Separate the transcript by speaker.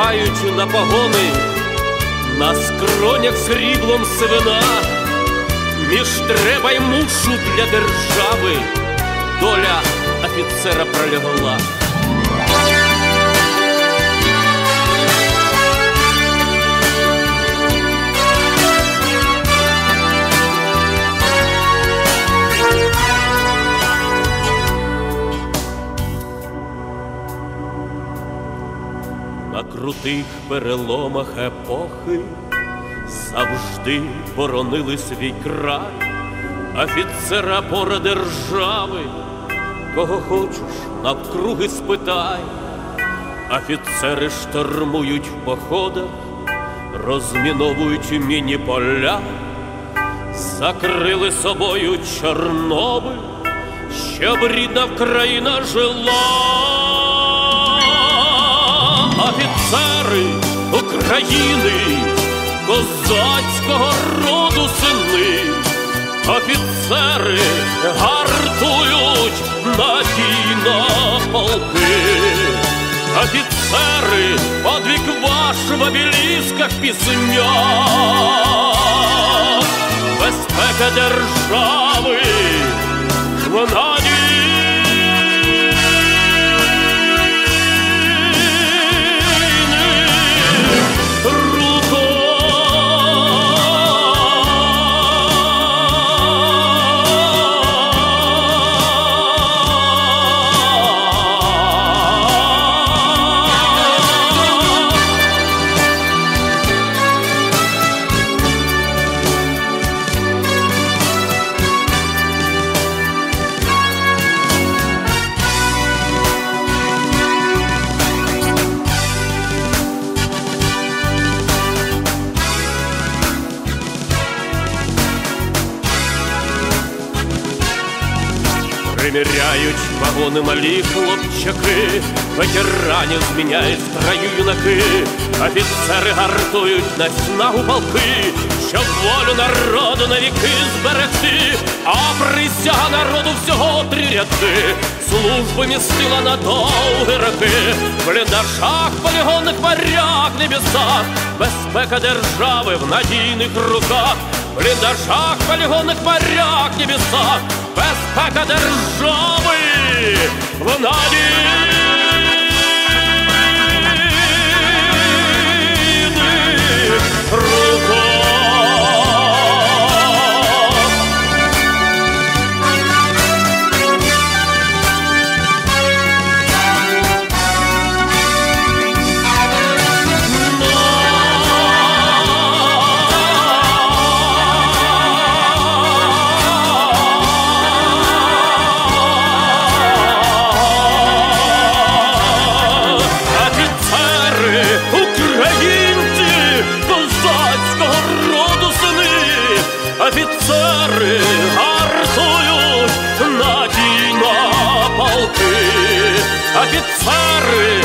Speaker 1: Зірки на погони, на скронях сріблом сивина, між треба й мушу для держави доля офіцера пролягла. На крутих переломах епохи завжди боронили свій край, офіцера пора держави, кого хочеш, навкруги спитай, офіцери штормують в походах, розміновують міні поля, закрили собою Чорнобиль, щоб рідна Вкраїна жила офіцери України, козацького роду сини, офіцери гартують надійно полки, офіцери подвиг ваш в обелісках пісня, безпека держави в надії. Вагони малі хлопчаки, ветеранів зміняють строю юнаки, офіцери гартують на снагу полки, щоб волю народу навіки зберегти, а присяга народу всього три ряди, служби містила на довгі роки, в бліндажах, полігонних морях, небесах, безпека держави в надійних руках, в бліндажах, полігонних морях, небесах, безпека держави в офіцери гартують надійно полки, офіцери